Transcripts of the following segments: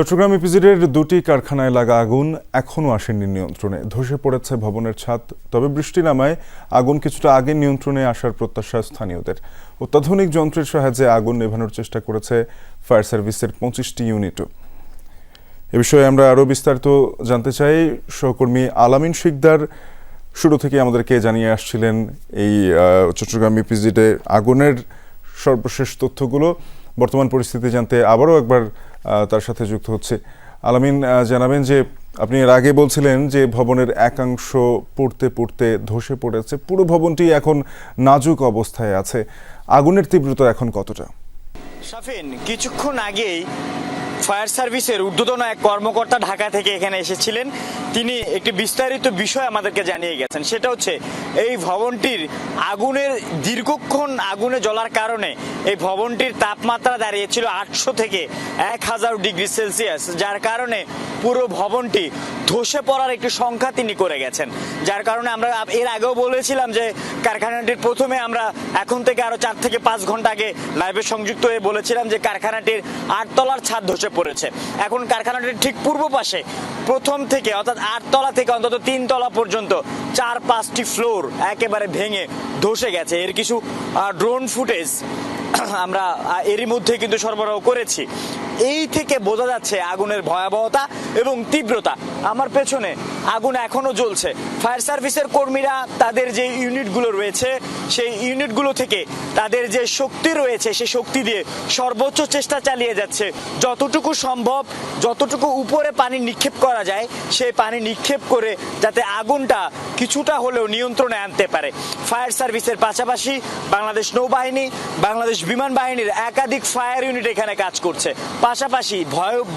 চট্টগ্রাম ইপিজিডের দুটি কারখানায় লাগা আগুন এখনও আসেনি নিয়ন্ত্রণে। ধসে পড়েছে ভবনের ছাদ, তবে বৃষ্টি নামায় আগুন কিছুটা আগে নিয়ন্ত্রণে আসার প্রত্যাশা স্থানীয়দের। অত্যাধুনিক যন্ত্রের সাহায্যে আগুন নেভানোর চেষ্টা করেছে ফায়ার সার্ভিসের পঁচিশটি ইউনিটও। এ বিষয়ে আমরা আরও বিস্তারিত জানতে চাই। সহকর্মী আলামিন শিকদার শুরু থেকে আমাদেরকে জানিয়ে আসছিলেন এই চট্টগ্রাম ইপিজিডে আগুনের সর্বশেষ তথ্যগুলো। বর্তমান পরিস্থিতি জানতে আবারও একবার তার সাথে যুক্ত হচ্ছে। আলামিন জানাবেন যে আপনি এর আগে বলছিলেন যে ভবনের একাংশ পড়তে পড়তে ধসে পড়েছে। পুরো ভবনটি এখন নাজুক অবস্থায় আছে। আগুনের তীব্রতা এখন কতটা? সাফিন কিছুক্ষণ আগেই ফায়ার সার্ভিসের ঊর্ধ্বতন এক কর্মকর্তা ঢাকা থেকে এখানে এসেছিলেন। তিনি একটি বিস্তারিত বিষয় আমাদেরকে জানিয়ে গেছেন। সেটা হচ্ছে, এই ভবনটির আগুনের দীর্ঘক্ষণ আগুনে জ্বলার কারণে এই ভবনটির তাপমাত্রা দাঁড়িয়েছিল আটশো থেকে এক হাজার ডিগ্রি সেলসিয়াস, যার কারণে পুরো ভবনটি ধসে পড়ার একটি সংখ্যা তিনি করে গেছেন। যার কারণে আমরা এর আগেও বলেছিলাম যে কারখানাটির প্রথমে আমরা এখন থেকে আরও চার থেকে পাঁচ ঘণ্টা আগে লাইভে সংযুক্ত হয়ে বলেছিলাম যে কারখানাটির আটতলার ছাদ ধসে পড়েছে। এখন কারখানাটির ঠিক পূর্ব পাশে, প্রথম থেকে, অর্থাৎ আটতলা থেকে অন্তত তিন তলা পর্যন্ত চার পাঁচটি ফ্লোর একেবারে ভেঙে ধসে গেছে। এর কিছু ড্রোন ফুটেজ আমরা এরই মধ্যে কিন্তু সরবরাহ করেছি। এই থেকে বোঝা যাচ্ছে আগুনের ভয়াবহতা এবং তীব্রতা। আমার পেছনে আগুন এখনও জ্বলছে। ফায়ার সার্ভিসের কর্মীরা তাদের যে ইউনিটগুলো রয়েছে, সেই ইউনিটগুলো থেকে তাদের যে শক্তি রয়েছে, সেই শক্তি দিয়ে সর্বোচ্চ চেষ্টা চালিয়ে যাচ্ছে। যতটুকু সম্ভব, যতটুকু উপরে পানি নিক্ষেপ করা যায়, সেই পানি নিক্ষেপ করে যাতে আগুনটা কিছুটা হলেও নিয়ন্ত্রণে আনতে পারে। ফায়ার সার্ভিসের পাশাপাশি বাংলাদেশ নৌবাহিনী, বাংলাদেশ বিমান বাহিনীর একাধিক ফায়ার ইউনিট এখানে কাজ করছে। পাশাপাশি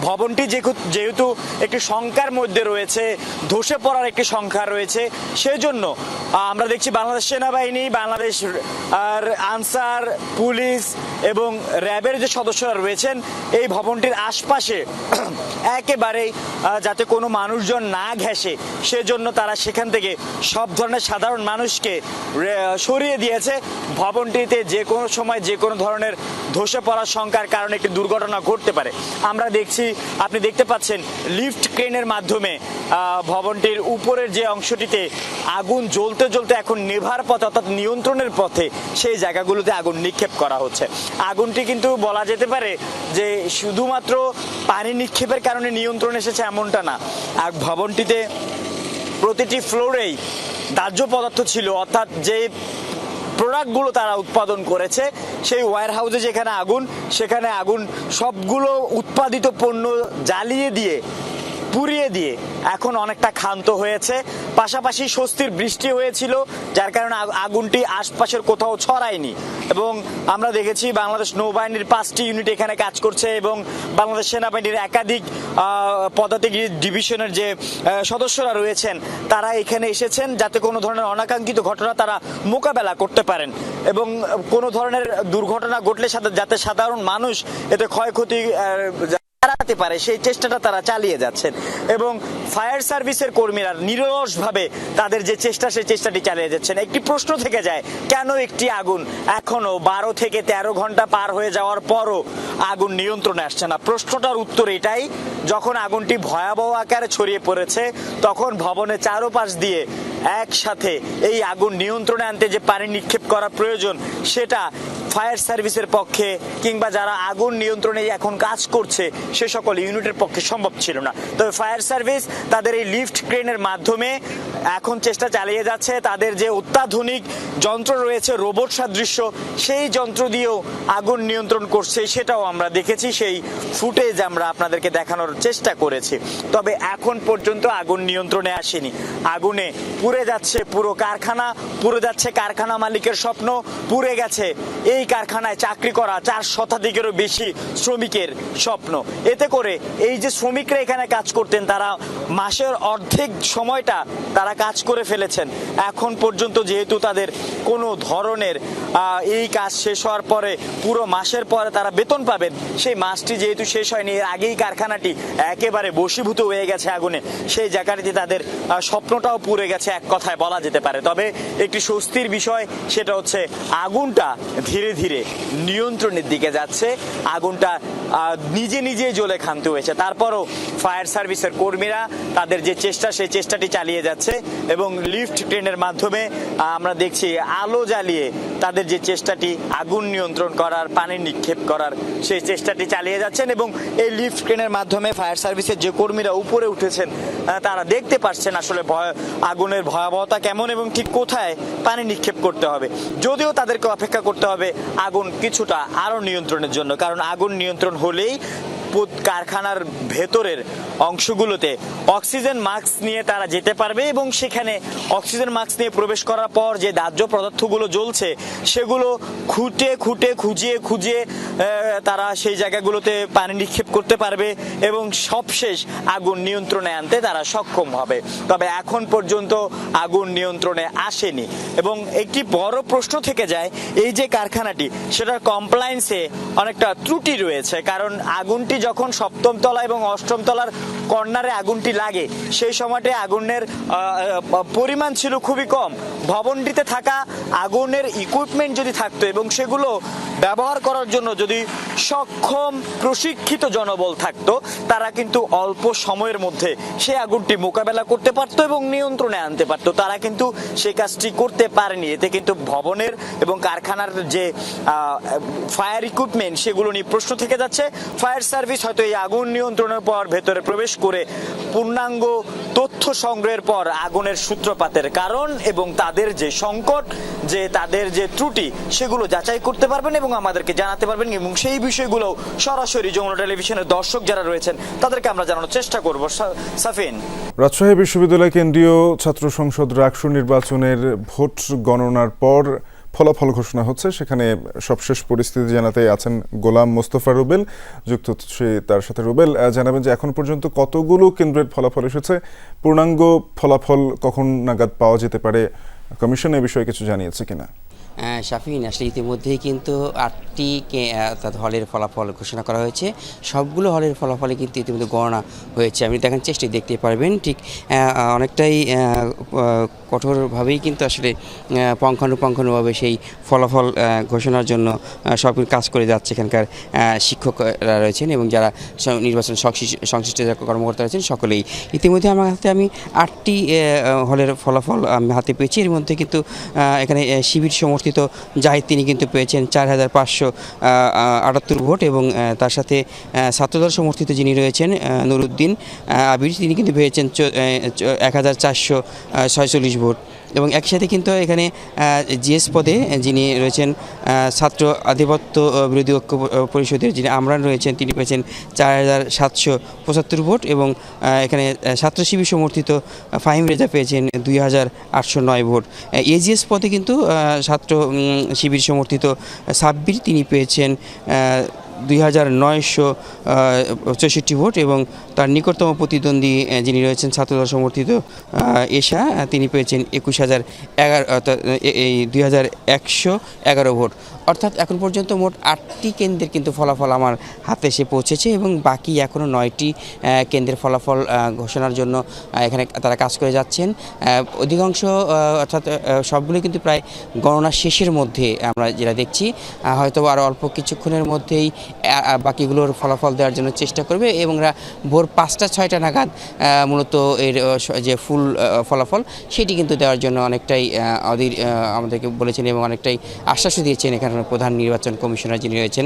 ভবনটি যেহেতু- যেহেতু একটি সংখ্যার মধ্যে রয়েছে, ধসে পড়ার একটি সংখ্যা রয়েছে সেই জন্য আমরা দেখছি বাংলাদেশ সেনাবাহিনী, বাংলাদেশ আর আনসার, পুলিশ এবং র্যাবের যে সদস্যরা রয়েছেন, এই ভবনটির আশপাশে একেবারেই যাতে কোনো মানুষজন না ঘেঁষে, সেজন্য তারা সেখান থেকে সব ধরনের সাধারণ মানুষকে সরিয়ে দিয়েছে। ভবনটিতে যে কোনো সময় যে কোনো ধরনের ধসে পড়ার সংখ্যার কারণে একটি দুর্ঘটনা ঘটতে পারে। আমরা দেখছি, আপনি দেখতে পাচ্ছেন, লিফট ক্রেনের মাধ্যমে ভবনটির উপরের যে অংশটিতে আগুন জ্বলতে জ্বলতে এখন নেভার পথে, অর্থাৎ নিয়ন্ত্রণের পথে সেই জায়গাগুলোতে আগুন নিক্ষেপ করা হচ্ছে। আগুনটি কিন্তু বলা যেতে পারে যে শুধুমাত্র পানি নিক্ষেপের কারণে নিয়ন্ত্রণ এসেছে এমনটা না। আর ভবনটিতে প্রতিটি ফ্লোরেই দাহ্য পদার্থ ছিল, অর্থাৎ যে প্রোডাক্টগুলো তারা উৎপাদন করেছে, সেই ওয়্যার হাউসে যেখানে আগুন, সেখানে আগুন সবগুলো উৎপাদিত পণ্য জ্বালিয়ে দিয়ে পুড়িয়ে দিয়ে এখন অনেকটা ক্ষান্ত হয়েছে। পাশাপাশি স্বস্তির বৃষ্টি হয়েছিল, যার কারণে আগ- আগুনটি আশপাশের কোথাও ছড়ায়নি। এবং আমরা দেখেছি বাংলাদেশ নৌবাহিনীর পাঁচটি ইউনিট এখানে কাজ করছে এবং বাংলাদেশ সেনাবাহিনীর একাধিক পদাতিক ডিভিশনের যে সদস্যরা রয়েছেন, তারা এখানে এসেছেন যাতে কোনো ধরনের অনাকাঙ্ক্ষিত ঘটনা তারা মোকাবেলা করতে পারেন। এবং কোনো ধরনের দুর্ঘটনা ঘটলে যাতে সাধারণ মানুষ এতে ক্ষয়ক্ষতি আহ, পারে সেই চেষ্টাটা তারা চালিয়ে যাচ্ছেন। এবং ফায়ার সার্ভিসের কর্মীরা নিরলসভাবে তাদের যে চেষ্টা সেই চেষ্টাটি চালিয়ে যাচ্ছেন। একটি প্রশ্ন থেকে যায় কেন একটি আগুন এখনও বারো থেকে তেরো ঘণ্টা পার হয়ে যাওয়ার পরও আগুন নিয়ন্ত্রণে আসছে না? প্রশ্নটার উত্তর এটাই যখন আগুনটি ভয়াবহ আকারে ছড়িয়ে পড়েছে তখন ভবনের চারোপাশ দিয়ে একসাথে এই আগুন নিয়ন্ত্রণে আনতে যে পানি নিক্ষেপ করা প্রয়োজন, সেটা ফায়ার সার্ভিসের পক্ষে কিংবা যারা আগুন নিয়ন্ত্রণে এখন কাজ করছে, সে সকল ইউনিটের পক্ষে সম্ভব ছিল না। তবে ফায়ার সার্ভিস তাদের এই লিফট ক্রেনের মাধ্যমে এখন চেষ্টা চালিয়ে যাচ্ছে। তাদের যে অত্যাধুনিক যন্ত্র রয়েছে, রোবট সাদৃশ্য, সেই যন্ত্র দিয়েও আগুন নিয়ন্ত্রণ করছে, সেটাও আমরা দেখেছি। সেই ফুটেজ আমরা আপনাদেরকে দেখানোর চেষ্টা করেছি। তবে এখন পর্যন্ত আগুন নিয়ন্ত্রণে আসেনি। আগুনে পুড়ে যাচ্ছে পুরো কারখানা, পুড়ে যাচ্ছে কারখানা মালিকের স্বপ্ন, পুড়ে গেছে এই কারখানায় চাকরি করা চার শতাধিকেরও বেশি শ্রমিকের স্বপ্ন। এতে করে এই যে শ্রমিকরা এখানে কাজ করতেন, তারা মাসের অর্ধেক সময়টা তারা কাজ করে ফেলেছেন। এখন পর্যন্ত যেহেতু তাদের কোনো ধরনের এই কাজ শেষ হওয়ার পরে পুরো মাসের পরে তারা বেতন পাবেন, সেই মাসটি যেহেতু শেষ হয়নি, এর আগেই কারখানাটি একেবারে বশীভূত হয়ে গেছে আগুনে। সেই জায়গাটিতে তাদের স্বপ্নটাও পুড়ে গেছে এক কথায় বলা যেতে পারে। তবে একটি স্বস্তির বিষয়, সেটা হচ্ছে আগুনটা ধীরে ধীরে নিয়ন্ত্রণের দিকে যাচ্ছে। আগুনটা নিজে নিজে জ্বলে ক্ষান্ত হয়েছে। তারপরও ফায়ার সার্ভিসের কর্মীরা তাদের যে চেষ্টা, সেই চেষ্টাটি চালিয়ে যাচ্ছে এবং লিফট ট্রেনের মাধ্যমে আমরা দেখছি আলো জ্বালিয়ে তাদের যে চেষ্টাটি, আগুন নিয়ন্ত্রণ করার, পানি নিক্ষেপ করার, সেই চেষ্টাটি চালিয়ে যাচ্ছেন এবং এই লিফট ট্রেনের মাধ্যমে ফায়ার সার্ভিসের যে কর্মীরা উপরে উঠেছেন তারা দেখতে পাচ্ছেন আসলে ভয়, আগুনের ভয়াবহতা কেমন এবং ঠিক কোথায় পানি নিক্ষেপ করতে হবে। যদিও তাদেরকে অপেক্ষা করতে হবে আগুন কিছুটা আরও নিয়ন্ত্রণের জন্য, কারণ আগুন নিয়ন্ত্রণ হলেই কারখানার ভেতরের অংশগুলোতে অক্সিজেন মাস্ক নিয়ে তারা যেতে পারবে এবং সেখানে অক্সিজেন মাস্ক নিয়ে প্রবেশ করার পর যে দাহ্য পদার্থগুলো জ্বলছে, সেগুলো খুঁটে খুঁটে খুঁজিয়ে খুঁজিয়ে তারা সেই জায়গাগুলোতে পানি নিক্ষেপ করতে পারবে এবং সবশেষ আগুন নিয়ন্ত্রণে আনতে তারা সক্ষম হবে। তবে এখন পর্যন্ত আগুন নিয়ন্ত্রণে আসেনি। এবং একটি বড় প্রশ্ন থেকে যায়, এই যে কারখানাটি, সেটার কমপ্লায়েন্সে অনেকটা ত্রুটি রয়েছে, কারণ আগুনটি যখন সপ্তম তলা এবং অষ্টম তলার কর্নারে আগুনটি লাগে, সেই সময়টি আগুনের পরিমাণ ছিল খুবই কম। ভবনটিতে থাকা আগুনের ইকুইপমেন্ট যদি থাকতো এবং সেগুলো ব্যবহার করার জন্য যদি সক্ষম, প্রশিক্ষিত জনবল থাকতো। তারা কিন্তু অল্প সময়ের মধ্যে সেই আগুনটি মোকাবেলা করতে পারতো এবং নিয়ন্ত্রণে আনতে পারতো। তারা কিন্তু সেই কাজটি করতে পারেনি। এতে কিন্তু ভবনের এবং কারখানার যে ফায়ার ইকুইপমেন্ট সেগুলো নিয়ে প্রশ্ন থেকে যাচ্ছে। ফায়ার সার্ভিস হয়তো এই আগুন নিয়ন্ত্রণের পর ভেতরে প্রবেশ করে পূর্ণাঙ্গ তথ্য সংগ্রহের পর আগুনের সূত্রপাতের কারণ এবং তাদের যে সংকট, যে তাদের যে ত্রুটি, সেগুলো যাচাই করতে পারবেন এবং আমাদেরকে জানাতে পারবেন এবং সেই বিষয়গুলো সরাসরি যমুনা টেলিভিশনের দর্শক যারা রয়েছেন, তাদেরকে আমরা জানানোর চেষ্টা করব। সাফিন। রাজশাহী বিশ্ববিদ্যালয় কেন্দ্রীয় ছাত্র সংসদ রাকসু নির্বাচনের ভোট গণনার পর ফলাফল ঘোষণা হচ্ছে। সেখানে সবশেষ পরিস্থিতি জানাতে আছেন গোলাম মোস্তফা রুবেল, যুক্ত হচ্ছে তার সাথে রুবেল। জানাবেন যে এখন পর্যন্ত কতগুলো কেন্দ্রের ফলাফল এসেছে, পূর্ণাঙ্গ ফলাফল কখন নাগাদ পাওয়া যেতে পারে? কমিশন এ বিষয়ে কিছু জানিয়েছে কিনা? শাফিন, আসলে ইতিমধ্যেই কিন্তু আটটি অর্থাৎ হলের ফলাফল ঘোষণা করা হয়েছে। সবগুলো হলের ফলাফলে কিন্তু ইতিমধ্যে গণনা হয়েছে। আপনি দেখেন চেষ্টায় দেখতে পারবেন, ঠিক অনেকটাই কঠোরভাবেই কিন্তু আসলে পঙ্খানুপঙ্খানুভাবে সেই ফলাফল ঘোষণার জন্য সব কাজ করে যাচ্ছে এখানকার শিক্ষকরা রয়েছেন এবং যারা নির্বাচন সংশ্লিষ্ট কর্মকর্তা রয়েছেন সকলেই। ইতিমধ্যে আমার হাতে আমি আটটি হলের ফলাফল আমি হাতে পেয়েছি। এর মধ্যে কিন্তু এখানে শিবির শিবির সমর্থিত জাহিদ তিনি কিন্তু পেয়েছেন চার হাজার পাঁচশো আটাত্তর ভোট এবং তার সাথে ছাত্রদল সমর্থিত যিনি রয়েছেন নুরুদ্দিন আবির, তিনি কিন্তু পেয়েছেন এক হাজার চারশো ছয়চল্লিশ ভোট। এবং একই সাথে কিন্তু এখানে জিএস পদে যিনি রয়েছেন ছাত্র আধিপত্য বিরোধী ঐক্য পরিষদের যিনি আমরান রয়েছেন, তিনি পেয়েছেন চার হাজার সাতশো পঁচাত্তর ভোট এবং এখানে ছাত্র শিবির সমর্থিত ফাহিম রেজা পেয়েছেন দুই হাজার আটশো নয় ভোট। এজিএস পদে কিন্তু ছাত্র শিবির সমর্থিত সাব্বির তিনি পেয়েছেন দুই হাজার নয়শো চৌষট্টি ভোট এবং তার নিকটতম প্রতিদ্বন্দ্বী যিনি রয়েছেন ছাত্রদল সমর্থিত এশা তিনি পেয়েছেন একুশ হাজার এগারো এই দুই হাজার একশো এগারো ভোট। অর্থাৎ এখন পর্যন্ত মোট আটটি কেন্দ্রের কিন্তু ফলাফল আমার হাতে এসে পৌঁছেছে এবং বাকি এখনও নয়টি কেন্দ্রের ফলাফল ঘোষণার জন্য এখানে তারা কাজ করে যাচ্ছেন। অধিকাংশ অর্থাৎ সবগুলি কিন্তু প্রায় গণনা শেষের মধ্যে আমরা যেটা দেখছি হয়তো আরও অল্প কিছুক্ষণের মধ্যেই বাকিগুলোর ফলাফল দেওয়ার জন্য চেষ্টা করবে এবং এরা ভোর পাঁচটা, ছয়টা নাগাদ মূলত এর যে ফুল ফলাফল, সেটি কিন্তু দেওয়ার জন্য অনেকটাই অধীর আমাদেরকে বলেছেন এবং অনেকটাই আশ্বাসও দিয়েছেন এখানে প্রধান নির্বাচন কমিশনার যিনি রয়েছেন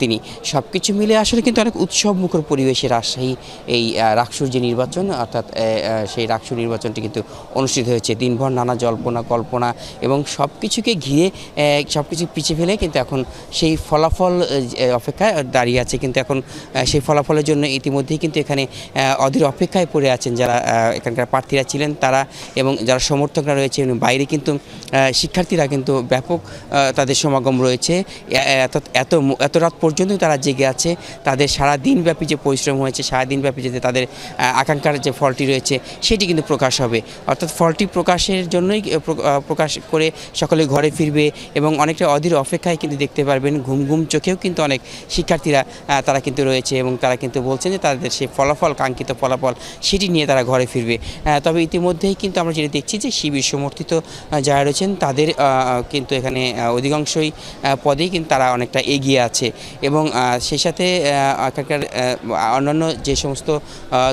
তিনি। সব কিছু মিলে আসলে কিন্তু অনেক উৎসব মুখর পরিবেশে রাজশাহী এই রাকসুর যে নির্বাচন, অর্থাৎ সেই রাকসুর নির্বাচনটি কিন্তু অনুষ্ঠিত হয়েছে। দিনভর নানা জল্পনা, কল্পনা এবং সব কিছুকে ঘিরে সব কিছু পিছিয়ে ফেলে কিন্তু এখন সেই ফলাফল অপেক্ষায় দাঁড়িয়ে আছে। কিন্তু এখন সেই ফলাফলের জন্য ইতিমধ্যেই কিন্তু এখানে অধীর অপেক্ষায় পড়ে আছেন যারা এখানকার প্রার্থীরা ছিলেন তারা এবং যারা সমর্থকরা রয়েছে বাইরে কিন্তু শিক্ষার্থীরা কিন্তু ব্যাপক তাদের সমাগম রয়েছে। এত এত এত রাত পর্যন্ত তারা জেগে আছে। তাদের সারা দিনব্যাপী যে পরিশ্রম হয়েছে সারা দিনব্যাপী যে তাদের আকাঙ্ক্ষার যে ফলটি রয়েছে, সেটি কিন্তু প্রকাশ হবে। অর্থাৎ ফলটি প্রকাশের জন্যই প্রকাশ করে সকলে ঘরে ফিরবে এবং অনেকটা অধীর অপেক্ষায় কিন্তু দেখতে পারবেন, ঘুম ঘুম চোখেও কিন্তু অনেক শিক্ষার্থীরা তারা কিন্তু রয়েছে এবং তারা কিন্তু বলছেন যে তাদের সেই ফলাফল, কাঙ্ক্ষিত ফলাফল সেটি নিয়ে তারা ঘরে ফিরবে। তবে ইতিমধ্যেই কিন্তু আমরা যেটা দেখছি যে শিবির সমর্থিত যারা রয়েছেন তাদের কিন্তু এখানে অধিকাংশই পদেই কিন্তু তারা অনেকটা এগিয়ে আছে এবং সেই সাথে এখানকার অন্যান্য যে সমস্ত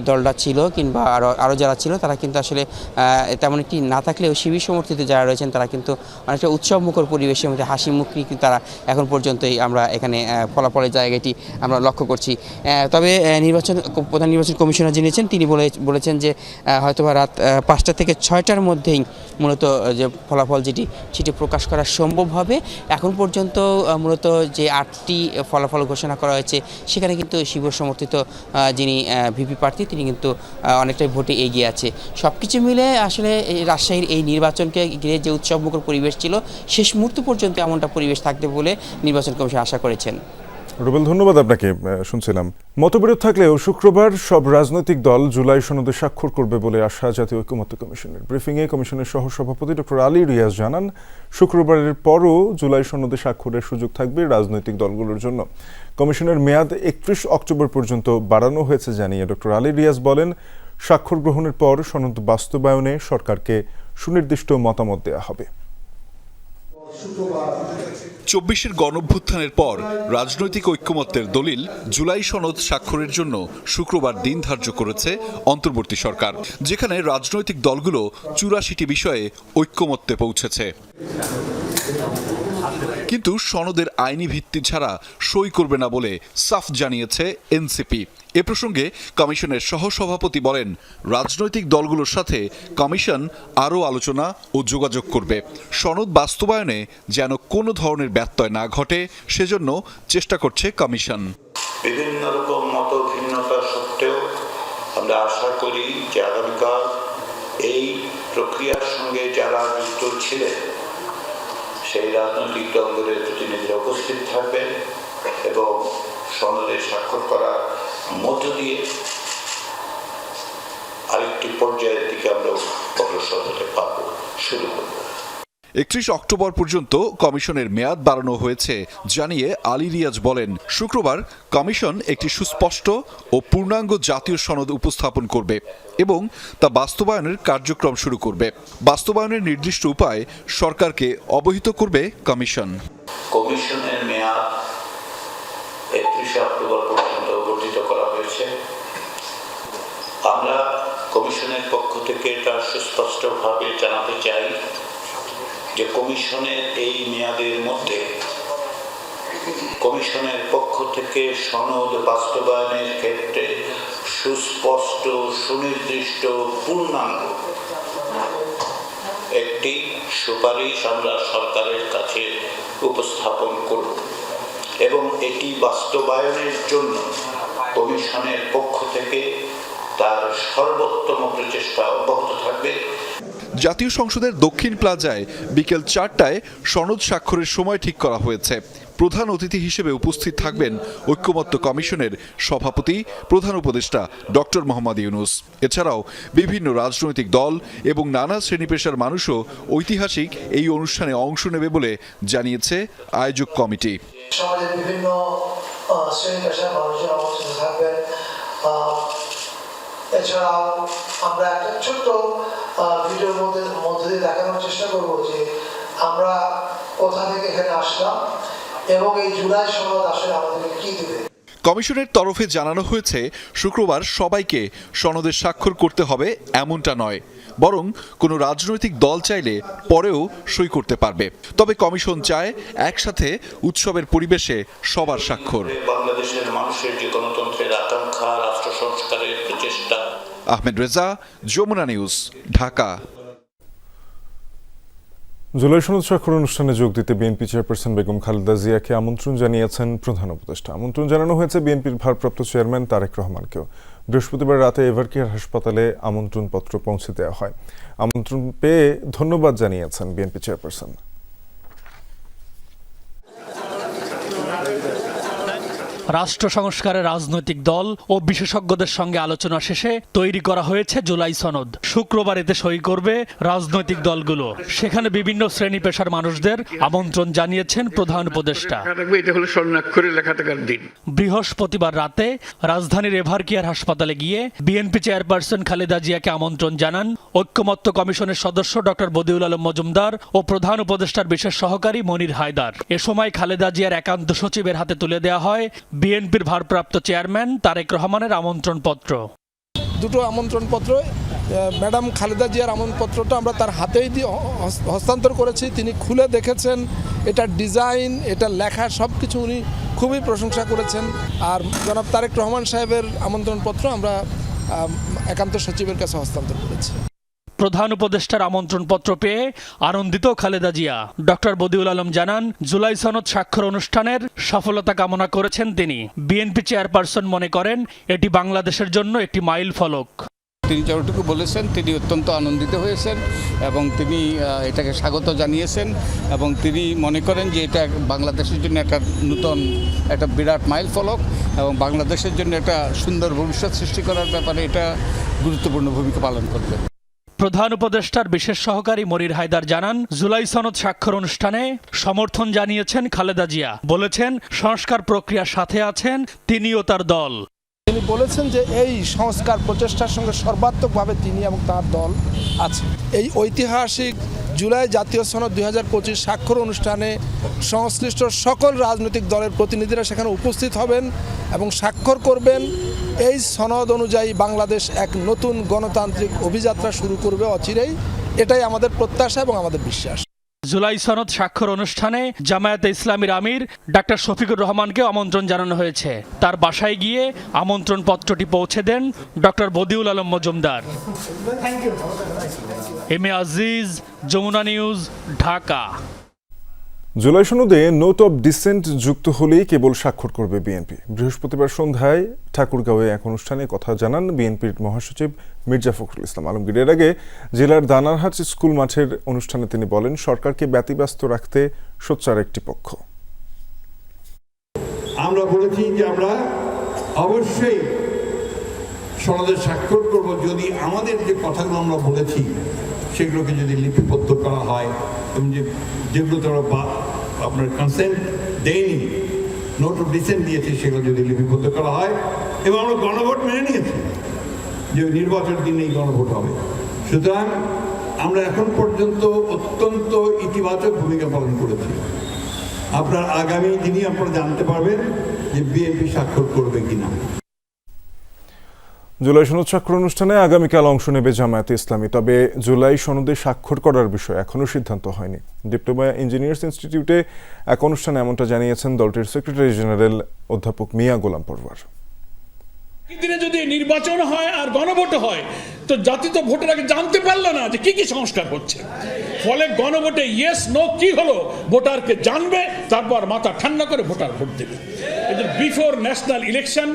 দলটা ছিল কিংবা আরও আরও যারা ছিল তারা কিন্তু আসলে তেমন একটি না থাকলেও শিবির সমর্থিত যারা রয়েছেন তারা কিন্তু অনেকটা উৎসবমুখর পরিবেশের মধ্যে হাসি মুখ কিন্তু তারা এখন পর্যন্তই আমরা এখানে ফলাফলের জায়গাটি আমরা লক্ষ্য করছি। তবে নির্বাচন প্রধান নির্বাচন কমিশনার জেনেছেন তিনি বলে বলেছেন যে হয়তোবা রাত পাঁচটা থেকে ছয়টার মধ্যেই মূলত যে ফলাফল যেটি, সেটি প্রকাশ করা সম্ভব হবে। এখন পর্যন্ত মূলত যে আটটি ফলাফল ঘোষণা করা হয়েছে, সেখানে কিন্তু শিব সমর্থিত যিনি ভিপি প্রার্থী, তিনি কিন্তু অনেকটাই ভোটে এগিয়ে আছে। সব কিছু মিলে আসলে রাজশাহীর এই নির্বাচনকে ঘিরে যে উৎসবমুখর পরিবেশ ছিল, শেষ মুহূর্ত পর্যন্ত এমনটা পরিবেশ থাকবে বলে নির্বাচন কমিশন আশা করেছেন। রুবেল, ধন্যবাদ আপনাকে শুনছিলাম। মতবিরোধ থাকলেও শুক্রবার সব রাজনৈতিক দল জুলাই সনদে স্বাক্ষর করবে বলে আশা জাতীয় ঐক্যমত্য কমিশনের। ব্রিফিংয়ে কমিশনের সহসভাপতি ডক্টর আলী রিয়াজ জানান, শুক্রবারের পরও জুলাই সনদে স্বাক্ষরের সুযোগ থাকবে রাজনৈতিক দলগুলোর জন্য। কমিশনের মেয়াদ একত্রিশ অক্টোবর পর্যন্ত বাড়ানো হয়েছে জানিয়ে ডক্টর আলী রিয়াজ বলেন, স্বাক্ষর গ্রহণের পর সনদ বাস্তবায়নে সরকারকে সুনির্দিষ্ট মতামত দেওয়া হবে। চব্বিশের গণভ্যুত্থানের পর রাজনৈতিক ঐক্যমত্যের দলিল জুলাই সনদ স্বাক্ষরের জন্য শুক্রবার দিন ধার্য করেছে অন্তর্বর্তী সরকার, যেখানে রাজনৈতিক দলগুলো চুরাশিটি বিষয়ে ঐক্যমত্যে পৌঁছেছে। কিন্তু সনদের আইনি ভিত্তি ছাড়া সই করবে না বলে সাফ জানিয়েছে এনসিপি। এ প্রসঙ্গে কমিশনের সহসভাপতি বলেন, রাজনৈতিক দলগুলোর সাথে কমিশন আরও আলোচনা ও যোগাযোগ করবে। সনদ বাস্তবায়নে যেন কোনো ধরনের ব্যত্যয় না ঘটে, সেজন্য চেষ্টা করছে কমিশন। বিভিন্ন রকম মত ভিন্নতা সত্ত্বেও আমরা আশা করি যে আগামীকাল এই প্রক্রিয়ার সঙ্গে যারা যুক্ত ছিলেন সেই রাজনৈতিক দলগুলোর প্রতিনিধিরা উপস্থিত থাকবেন এবং সনদে স্বাক্ষর করার মধ্য দিয়ে আরেকটি পর্যায়ের দিকে আমরা অগ্রসর হতে পারব, শুরু করব। একত্রিশ অক্টোবর পর্যন্ত কমিশনের মেয়াদ বাড়ানো হয়েছে জানিয়ে আলী রিয়াজ বলেন, শুক্রবার কমিশন একটি সুস্পষ্ট ও পূর্ণাঙ্গ জাতীয় সনদ উপস্থাপন করবে এবং তা বাস্তবায়নের কার্যক্রম শুরু করবে। বাস্তবায়নের নির্দিষ্ট উপায় সরকারকে অবহিত করবে কমিশন। কমিশনের মেয়াদ আমরা কমিশনের পক্ষ থেকে এটা সুস্পষ্টভাবে জানাতে চাই। যে কমিশনের এই মেয়াদের মধ্যে কমিশনের পক্ষ থেকে সনদ বাস্তবায়নের ক্ষেত্রে সুস্পষ্ট, সুনির্দিষ্ট, পূর্ণাঙ্গ একটি সুপারিশ আমরা সরকারের কাছে উপস্থাপন করব এবং এটি বাস্তবায়নের জন্য কমিশনের পক্ষ থেকে তার সর্বোত্তম প্রচেষ্টা অব্যাহত থাকবে। জাতীয় সংসদের দক্ষিণ প্লাজায় বিকেল চারটায় সনদ স্বাক্ষরের সময় ঠিক করা হয়েছে। প্রধান অতিথি হিসেবে উপস্থিত থাকবেন ঐক্যমত্য কমিশনের সভাপতি প্রধান উপদেষ্টা ডক্টর মোহাম্মদ ইউনুস। এছাড়াও বিভিন্ন রাজনৈতিক দল এবং নানা শ্রেণি পেশার মানুষও ঐতিহাসিক এই অনুষ্ঠানে অংশ নেবে বলে জানিয়েছে আয়োজক কমিটি। সমাজের বিভিন্ন শ্রেণি পেশার মানুষজন থাকবেন এছাড়াও আমরা একটা ছোট্ট ভিডিওর মধ্যে মধ্যে দিয়ে দেখানোর চেষ্টা করব যে আমরা কোথা থেকে এখানে আসলাম এবং এই জুলাই সনদ আসলে আমাদেরকে কি দেবে। কমিশনের তরফে জানানো হয়েছে শুক্রবার সবাইকে সনদে স্বাক্ষর করতে হবে এমনটা নয়। বরং কোনো রাজনৈতিক দল চাইলে পরেও সই করতে পারবে। তবে কমিশন চায় একসাথে উৎসবের পরিবেশে সবার স্বাক্ষর। বাংলাদেশের মানুষের যে গণতন্ত্রের আকাঙ্ক্ষা রাষ্ট্র সংস্কারের প্রচেষ্টা আহমেদ রেজা, যমুনা নিউজ, ঢাকা। জুলাই সনদ স্বাক্ষর অনুষ্ঠানে যোগ দিতে বিএনপি চেয়ারপারসন বেগম খালেদা জিয়াকে আমন্ত্রণ জানিয়েছেন প্রধান উপদেষ্টা। আমন্ত্রণ জানানো হয়েছে বিএনপির ভারপ্রাপ্ত চেয়ারম্যান তারেক রহমানকেও। বৃহস্পতিবার রাতে এভারকেয়ার হাসপাতালে আমন্ত্রণপত্র পৌঁছে দেওয়া হয়। আমন্ত্রণ পেয়ে ধন্যবাদ জানিয়েছেন বিএনপি চেয়ারপারসন। রাষ্ট্র সংস্কারের রাজনৈতিক দল ও বিশেষজ্ঞদের সঙ্গে আলোচনা শেষে তৈরি করা হয়েছে জুলাই সনদ। শুক্রবার এতে সই করবে রাজনৈতিক দলগুলো। সেখানে বিভিন্ন শ্রেণি পেশার মানুষদের আমন্ত্রণ জানিয়েছেন প্রধান উপদেষ্টা। বৃহস্পতিবার রাতে রাজধানীর এভারকেয়ার হাসপাতালে গিয়ে বিএনপি চেয়ারপারসন খালেদা জিয়াকে আমন্ত্রণ জানান ঐক্যমত্য কমিশনের সদস্য ডক্টর বদিউল আলম মজুমদার ও প্রধান উপদেষ্টার বিশেষ সহকারী মনির হায়দার। এ সময় খালেদা জিয়ার একান্ত সচিবের হাতে তুলে দেওয়া হয় বিএনপির ভারপ্রাপ্ত চেয়ারম্যান তারেক রহমানের আমন্ত্রণপত্র। দুটো আমন্ত্রণপত্র ম্যাডাম খালেদা জিয়ার আমন্ত্রণপত্রটা আমরা তার হাতেই দিয়ে হস্তান্তর করেছি। তিনি খুলে দেখেছেন, এটা ডিজাইন, এটা লেখা সব কিছু উনি খুবই প্রশংসা করেছেন। আর জনাব তারেক রহমান সাহেবের আমন্ত্রণপত্র আমরা একান্ত সচিবের কাছে হস্তান্তর করেছি। প্রধান উপদেষ্টার আমন্ত্রণপত্র পেয়ে আনন্দিত খালেদা জিয়া। ডক্টর বদিউল আলম জানান, জুলাই সনদ স্বাক্ষর অনুষ্ঠানের সফলতা কামনা করেছেন তিনি। বিএনপি চেয়ারপারসন মনে করেন, এটি বাংলাদেশের জন্য একটি মাইল ফলক। তিনি যতটুকু বলেছেন, তিনি অত্যন্ত আনন্দিত হয়েছেন এবং তিনি এটাকে স্বাগত জানিয়েছেন এবং তিনি মনে করেন যে এটা বাংলাদেশের জন্য একটা নূতন, একটা বিরাট মাইল ফলক এবং বাংলাদেশের জন্য একটা সুন্দর ভবিষ্যৎ সৃষ্টি করার ব্যাপারে এটা গুরুত্বপূর্ণ ভূমিকা পালন করবে। প্রধান উপদেষ্টার বিশেষ সহকারী মরির হায়দার জানান, জুলাই সনদ স্বাক্ষর অনুষ্ঠানে সমর্থন জানিয়েছেন খালেদা জিয়া। বলেছেন, সংস্কার প্রক্রিয়ার সাথে আছেন তিনি ও তার দল। তিনি বলেছেন যে এই সংস্কার প্রচেষ্টার সঙ্গে সর্বাত্মকভাবে তিনি এবং তার দল আছে। এই ঐতিহাসিক জুলাই জাতীয় সনদ দুই হাজার পঁচিশ স্বাক্ষর অনুষ্ঠানে সংশ্লিষ্ট সকল রাজনৈতিক দলের প্রতিনিধিরা সেখানে উপস্থিত হবেন এবং স্বাক্ষর করবেন। এই সনদ অনুযায়ী বাংলাদেশ এক নতুন গণতান্ত্রিক অভিযাত্রা শুরু করবে অচিরেই। এটাই আমাদের প্রত্যাশা এবং আমাদের বিশ্বাস। জুলাই সনদ স্বাক্ষর অনুষ্ঠানে জামায়াতে ইসলামীর আমির ডাক্তার শফিকুর রহমানকে আমন্ত্রণ জানানো হয়েছে। তার বাসায় গিয়ে আমন্ত্রণ পত্রটি পৌঁছে দেন doctor Badiul Alam Majumder. M A Aziz Jamuna news Dhaka. July সনদে নোট অব ডিসেন্ট যুক্ত হলেই কেবল স্বাক্ষর করবে বিএনপি। বৃহস্পতিবার সন্ধ্যায় ঠাকুরগাঁওয়ে এক অনুষ্ঠানে কথা জানান বিএনপির মহাসচিব মির্জা ফখরুল ইসলাম আলমগীর। এর আগে জেলার দানারহাট স্কুল মাঠের অনুষ্ঠানে তিনি বলেন, সরকারকে ব্যতিব্যস্ত রাখতে সোচ্চার একটি পক্ষ। আমরা বলেছি যে আমরা অবশ্যই সনদে স্বাক্ষর করব। যদি আমাদের যে কথাগুলো আমরা বলেছি সেগুলোকে যদি লিপিবদ্ধ করা হয়, এবং যে যেগুলো তারা আপনার কনসেন্ট দেয়নি নোট অফ ডিসেন্ট দিয়েছে, সেগুলো যদি লিপিবদ্ধ করা হয়, এবং আমরা গণভোট মেনে নিয়েছি যে নির্বাচনের দিন এই গণভোট হবে। সুতরাং আমরা এখন পর্যন্ত অত্যন্ত ইতিবাচক ভূমিকা পালন করেছি। আপনার আগামী দিনই আপনারা জানতে পারবেন যে বিএনপি স্বাক্ষর করবে কিনা। জুলাই সনদ স্বাক্ষর অনুষ্ঠানে আগামীকাল অংশ নেবে জামায়াতে ইসলামী, তবে জুলাই সনদে স্বাক্ষর করার বিষয়ে এখনও সিদ্ধান্ত হয়নি। ডিপ্লোমা ইঞ্জিনিয়ার্স ইনস্টিটিউটে এক অনুষ্ঠানে এমনটা জানিয়েছেন দলটির সেক্রেটারি জেনারেল অধ্যাপক মিয়া গোলাম পরওয়ার। দিনে যদি নির্বাচন হয় আর গণভোট হয়, তো জাতি তো ভোটের আগে জানতে পারল না যে কি কি সংস্কার হচ্ছে। ফলে গণভোটে ইয়েস নো কি হলো? ভোটারকে জানবে, তারপর মাথা ঠান্ডা করে ভোটার ভোট দেবে। বিফোর ন্যাশনাল ইলেকশন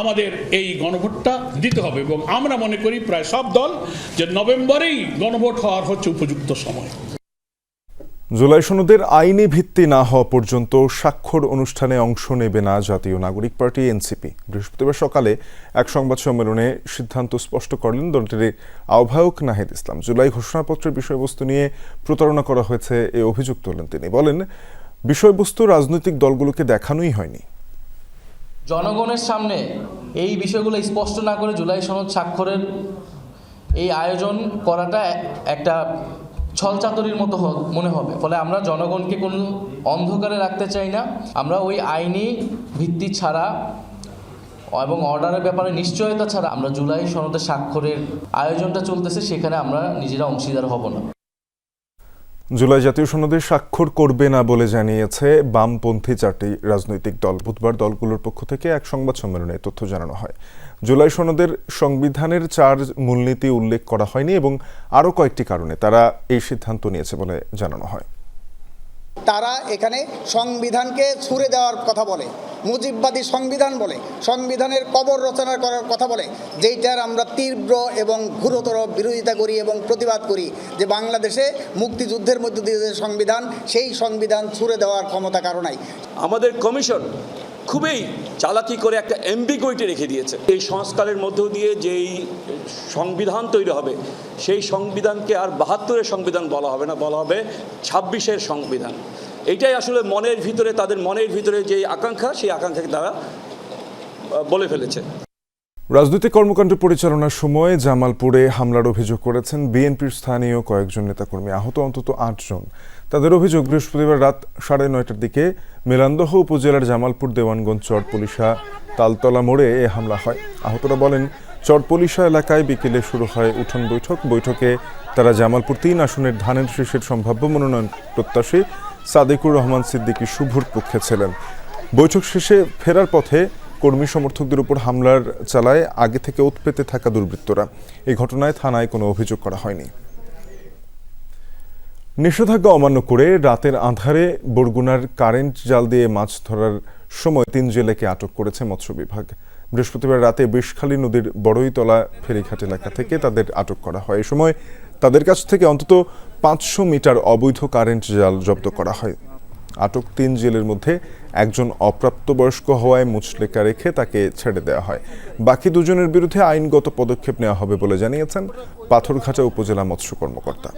আমাদের এই গণভোটটা দিতে হবে এবং আমরা মনে করি প্রায় সব দল যে নভেম্বরেই গণভোট হওয়ার হচ্ছে উপযুক্ত সময়। জুলাই সনদের আইনি ভিত্তি না হওয়া পর্যন্ত স্বাক্ষর অনুষ্ঠানে অংশ নেবে না জাতীয় নাগরিক পার্টি, এনসিপি। বৃহস্পতিবার সকালে এক সংবাদ সম্মেলনে সিদ্ধান্ত স্পষ্ট করলেন দলটির আহ্বায়ক নাহিদ ইসলাম। জুলাই ঘোষণাপত্রের বিষয়বস্তু নিয়ে প্রতারণা করা হয়েছে এ অভিযোগ তোলেন তিনি। বলেন, বিষয়বস্তু রাজনৈতিক দলগুলোকে দেখানোই হয়নি। জনগণের সামনে এই বিষয়গুলো স্পষ্ট না করে জুলাই সনদ স্বাক্ষরের এই আয়োজন করাটা একটা ছলচাতুরির মতো মনে হবে। ফলে আমরা জনগণকে কোনো অন্ধকারে রাখতে চাই না। আমরা ওই আইনি ভিত্তি ছাড়া এবং অর্ডারের ব্যাপারে নিশ্চয়তা ছাড়া আমরা জুলাই সনদে স্বাক্ষরের আয়োজনটা চলতেছে, সেখানে আমরা নিজেরা অংশীদার হব না। জুলাই জাতীয় সনদে স্বাক্ষর করবে না বলে জানিয়েছে বামপন্থী চারটি রাজনৈতিক দল। বুধবার দলগুলোর পক্ষ থেকে এক সংবাদ সম্মেলনে তথ্য জানানো হয়। জুলাই সনদের সংবিধানের চার মূলনীতি উল্লেখ করা হয়নি এবং আরও কয়েকটি কারণে তারা এই সিদ্ধান্ত নিয়েছে বলে জানানো হয়। তারা এখানে সংবিধানকে ছুড়ে দেওয়ার কথা বলে মুজিববাদী সংবিধান বলে সংবিধানের কবর রচনা করার কথা বলে যেইটার আমরা তীব্র এবং ঘোরতর বিরোধিতা করি এবং প্রতিবাদ করি যে বাংলাদেশে মুক্তিযুদ্ধের মধ্য দিয়ে যে সংবিধান সেই সংবিধান ছুড়ে দেওয়ার ক্ষমতা কারও নাই। আমাদের কমিশন খুবই চালাকি করে একটা এমবিগুইটি রেখে দিয়েছে। এই সংস্কারের মধ্য দিয়ে যেই সংবিধান তৈরি হবে, সেই সংবিধানকে আর বাহাত্তরের সংবিধান বলা হবে না, বলা হবে ছাব্বিশের সংবিধান। এটাই আসলে মনের ভিতরে, তাদের মনের ভিতরে যে আকাঙ্ক্ষা, সেই আকাঙ্ক্ষাকে তারা বলে ফেলেছে। রাজনৈতিক কর্মকাণ্ড পরিচালনার সময় জামালপুরে হামলার অভিযোগ করেছেন বিএনপির স্থানীয় কয়েকজন নেতাকর্মী, আহত অন্তত আটজন। তাদের অভিযোগ বৃহস্পতিবার রাত সাড়ে নয়টার দিকে মেলান্দহ উপজেলার জামালপুর দেওয়ানগঞ্জ চরপলিশা তালতলা মোড়ে এ হামলা হয়। আহতরা বলেন চরপলিশা এলাকায় বিকেলে শুরু হয় উঠোন বৈঠক। বৈঠকে তারা জামালপুর তিন আসনের ধানের শীষের সম্ভাব্য মনোনয়ন প্রত্যাশী সাদেকুর রহমান সিদ্দিকী শুভুর পক্ষে ছিলেন। বৈঠক শেষে ফেরার পথে কর্মী সমর্থকদের উপর হামলার চালায় আগে থেকে উৎপেতে থাকা দুর্বৃত্তরা। এই ঘটনায় থানায় কোনো অভিযোগ করা হয়নি। নিষেধাজ্ঞা অমান্য করে রাতের আধারে বরগুনার কারেন্ট জাল দিয়ে মাছ ধরার সময় তিন জেলেকে আটক করেছে মৎস্য বিভাগ। বৃহস্পতিবার রাতে বিষখালী নদীর বড়ইতলা ফেরিঘাট এলাকা থেকে তাদের আটক করা হয়। এ সময় তাদের কাছ থেকে অন্তত পাঁচশো মিটার অবৈধ কারেন্ট জাল জব্দ করা হয়। আটক তিন জেলের মধ্যে একজন অপ্রাপ্তবয়স্ক হওয়ায় মুচলেকা রেখে তাকে ছেড়ে দেওয়া হয়। বাকি দুজনের বিরুদ্ধে আইনগত পদক্ষেপ নেওয়া হবে বলে জানিয়েছেন পাথরঘাটা উপজেলা মৎস্য কর্মকর্তা।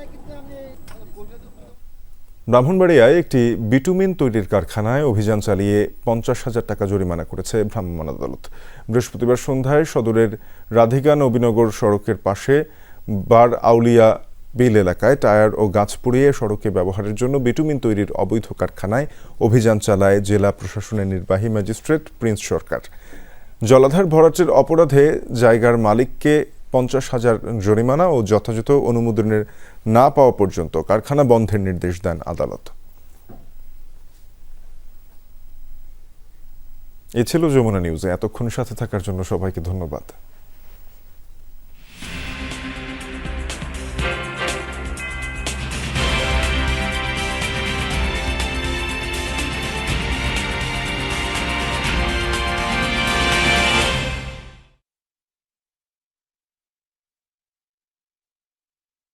ব্রাহ্মণবাড়িয়ায় একটি বিটুমিন তৈরির কারখানায় অভিযান চালিয়ে পঞ্চাশ হাজার টাকা জরিমানা করেছে ভ্রাম্যমাণ আদালত। বৃহস্পতিবার সন্ধ্যায় সদরের রাধিকা নবীনগর সড়কের পাশে বার আউলিয়া বিল এলাকায় টায়ার ও গাছ পুড়িয়ে সড়কে ব্যবহারের জন্য বিটুমিন তৈরির অবৈধ কারখানায় অভিযান চালায় জেলা প্রশাসনের নির্বাহী ম্যাজিস্ট্রেট প্রিন্স সরকার। জলাধার ভরাটের অপরাধে জায়গার মালিককে পঞ্চাশ হাজার জরিমানা ও যথাযথ অনুমোদনের না পাওয়া পর্যন্ত কারখানা বন্ধের নির্দেশ দেন আদালত। এ ছিল যমুনা নিউজে। এতক্ষণ সাথে থাকার জন্য সবাইকে ধন্যবাদ।